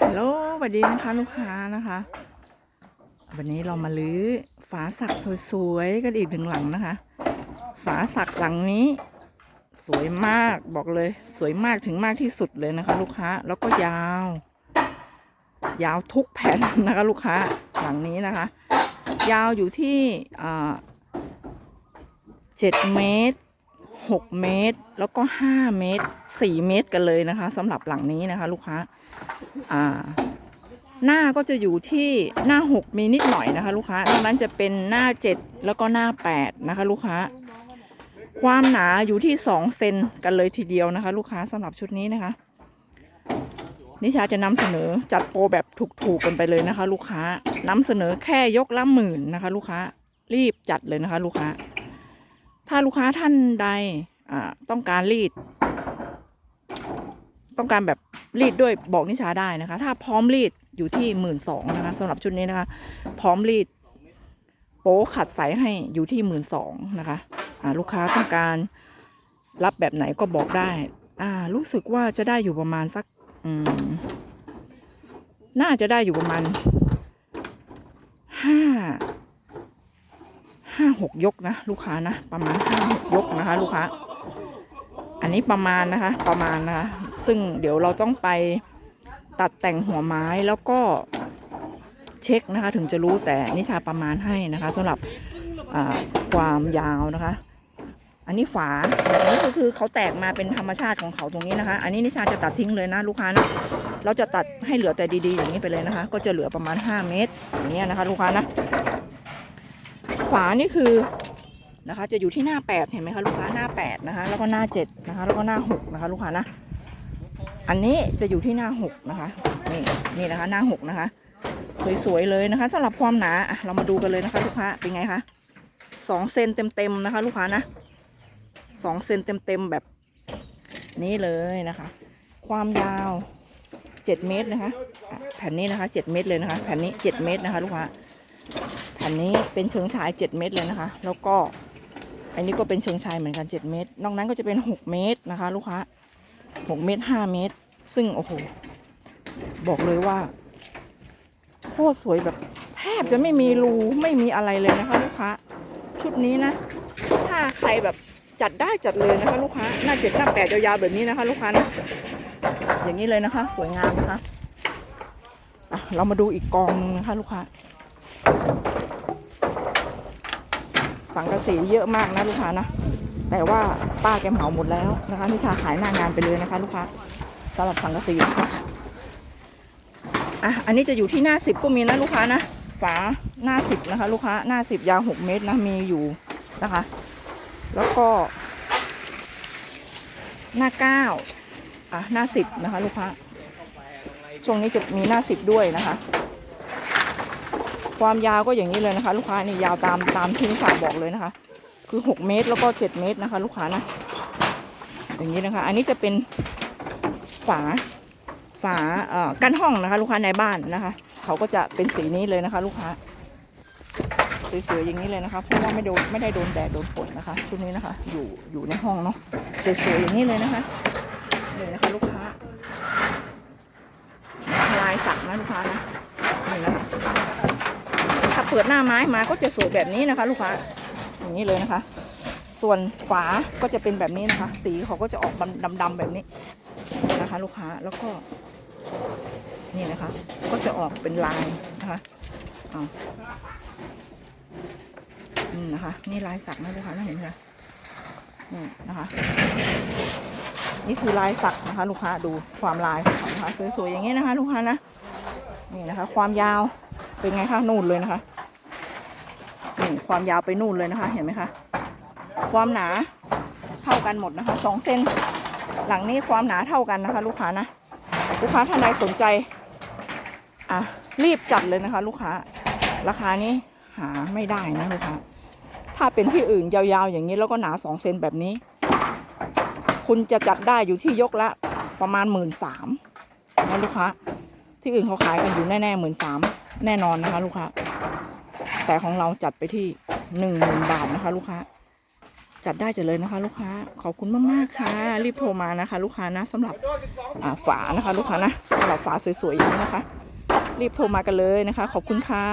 ฮัลโหลสวัสดีนะคะลูกค้านะคะ วันนี้เรามาลื้อฝาสักสวยๆกันอีกหนึ่งหลังนะคะ ฝาสักหลังนี้ สวยมากบอกเลย สวยมากถึงมากที่สุดเลยนะคะ ลูกค้าแล้วก็ยาว ยาวทุกแผ่นนะคะลูกค้าหลังนี้นะคะ ยาวอยู่ที่เจ็ดเมตร หกเมตร แล้วก็ห้าเมตรสี่เมตรกันเลยนะคะสำหรับหลังนี้นะคะ ลูกค้าอ่าหน้าก็จะอยู่ที่หน้าหกมีนิดหน่อยนะคะ ลูกค้านอกนั้นจะเป็นหน้าเจ็ดแล้วก็หน้าแปดนะคะ ลูกค้า ความหนาอยู่ที่สองเซนกันเลยทีเดียวนะคะ ลูกค้าสำหรับชุดนี้นะคะ นิชาจะนำเสนอจัดโปรแบบถูกๆกันไปเลยนะคะ ลูกค้านำเสนอแค่ยกละหมื่นนะคะ ลูกค้ารีบจัดเลยนะคะ ลูกค้า ถ้าลูกค้าท่านใดต้องการรีด ต้องการแบบรีดด้วยบอกนิชาได้นะคะ ถ้าพร้อมรีดอยู่ที่หมื่นสองนะคะสำหรับชุดนี้นะคะ พร้อมรีด โป๊ขัดใสให้อยู่ที่หมื่นสองนะคะลูกค้าต้องการรับแบบไหนก็บอกได้ อ่า รู้สึกว่าจะได้อยู่ประมาณสัก อืม น่าจะได้อยู่ประมาณห้า ห้าหกยกนะลูกค้านะประมาณห้าหกยกนะคะ ลูกค้า อันนี้ประมาณนะคะ ประมาณนะคะ ซึ่งเดี๋ยวเราต้องไปตัดแต่งหัวไม้แล้วก็เช็คนะคะ ถึงจะรู้แต่นิชาประมาณให้นะคะสำหรับความยาวนะคะ อันนี้ฝาอันนี้ก็คือเขาแตกมาเป็นธรรมชาติของเขาตรงนี้นะคะ อันนี้นิชาจะตัดทิ้งเลยนะลูกค้านะเราจะตัดให้เหลือแต่ดีๆอย่างนี้ไปเลยนะคะ ก็จะเหลือประมาณ 5 เมตรอย่างเงี้นะคะ ลูกค้านะ ฝานี่คือนะคะ จะอยู่ที่หน้า8เห็นไหมคะลูกค้าหน้า8นะคะ แล้วก็หน้า7นะคะ แล้วก็หน้า6นะคะ ลูกค้านะ อันนี้จะอยู่ที่หน้า6นะคะ นี่นี่นะคะ หน้า6นะคะ สวยๆเลยนะคะสำหรับความหนาเรามาดูกันเลยนะคะ ลูกค้าเป็นไงคะสองเซนเต็มๆนะคะ ลูกค้านะสองเซนเต็มๆแบบนี้เลยนะคะ ความยาว7เมตรนะคะอะแผ่นนี้นะคะ7เมตรเลยนะคะ แผ่นนี้7เมตรนะคะ ลูกค้า แผ่นนี้เป็นเชิงชาย 7 เมตรเลยนะคะ แล้วก็ อันนี้ก็เป็นเชิงชายเหมือนกัน 7 เมตร นอกนั้นก็จะเป็น 6 เมตรนะคะ ลูกค้า 6 เมตร 5 เมตร ซึ่งโอ้โห บอกเลยว่าโคตรสวยแบบแทบจะไม่มีรูไม่มีอะไรเลยนะคะ ลูกค้า ชุดนี้นะ ถ้าใครแบบจัดได้จัดเลยนะคะ ลูกค้า หน้าเจ็ดหน้าแปดยาวๆแบบนี้นะคะ ลูกค้านะอย่างนี้เลยนะคะ สวยงามนะคะอะเรามาดูอีกกองหนึงนะคะ ลูกค้า สังกะสีเยอะมากนะลูกค้านะ แต่ว่าป้าแกเหมาหมดแล้วนะคะนิชาขายหน้างานไปเลยนะคะลูกค้าสำหรับสังกะสีนะคะอะอันนี้จะอยู่ที่หน้าสิบก็มีนะลูกค้านะฝาหน้าสิบนะคะ ลูกค้าหน้าสิบยาวหกเมตรนะมีอยู่นะคะ แล้วก็ หน้าเก้าอะหน้าสิบนะคะ ลูกค้าช่วงนี้จะมีหน้าสิบด้วยนะคะ ความยาวก็อย่างนี้เลยนะคะ ลูกค้านี่ยาวตามตามที่นิชาบอกเลยนะคะ คือหกเมตรแล้วก็เจ็ดเมตรนะคะ ลูกค้านะอย่างนี้นะคะ อันนี้จะเป็นฝาฝาเอ่อกั้นห้องนะคะ ลูกค้าในบ้านนะคะ เขาก็จะเป็นสีนี้เลยนะคะ ลูกค้าสวยๆอย่างนี้เลยนะคะเพราะว่าไม่โดนไม่ได้โดนแดดโดนฝนนะคะ ชุดนี้นะคะ อยู่อยู่ในห้องเนาะสวยๆอย่างนี้เลยนะคะนี่นะคะ ลูกค้าลายสักนะลูกค้านะนี่นะคะ เปิดหน้าไม้มาก็จะสวยแบบนี้นะคะ ลูกค้าอย่างนี้เลยนะคะ ส่วนฝาก็จะเป็นแบบนี้นะคะ สีเขาก็จะออกดำๆแบบนี้นะคะ ลูกค้าแล้วก็ นี่นะคะ ก็จะออกเป็นลายนะคะเอานี่นะคะ นี่ลายสักนะลูกค้าน่าเห็นไหมคะนี่นะคะ นี่คือลายสักนะคะ ลูกค้าดูความลายของเขานะคะสวยๆอย่างนี้นะคะ ลูกค้านะนี่นะคะ ความยาวเป็นไงคะนู่นเลยนะคะ นี่ความยาวไปนู่นเลยนะคะ เห็นไหมคะ ความหนาเท่ากันหมดนะคะสองเซนหลังนี้ความหนาเท่ากันนะคะ ลูกค้านะลูกค้าท่านใดสนใจอะรีบจัดเลยนะคะ ลูกค้า ราคานี้หาไม่ได้นะลูกค้าถ้าเป็นที่อื่นยาวๆอย่างนี้แล้วก็หนาสองเซนแบบนี้ คุณจะจัดได้อยู่ที่ยกละประมาณหมื่นสามนะลูกค้าที่อื่นเขาขายกันอยู่แน่ๆหมื่นสามแน่นอนนะคะ ลูกค้า แต่ของเราจัดไปที่หนึ่งหมื่นบาทนะคะ ลูกค้า จัดได้จัดเลยนะคะ ลูกค้า ขอบคุณมากๆค่ะ รีบโทรมานะคะ ลูกค้านะสำหรับฝานะคะ ลูกค้านะสำหรับฝาสวยๆอย่างนี้นะคะ รีบโทรมากันเลยนะคะ ขอบคุณค่ะ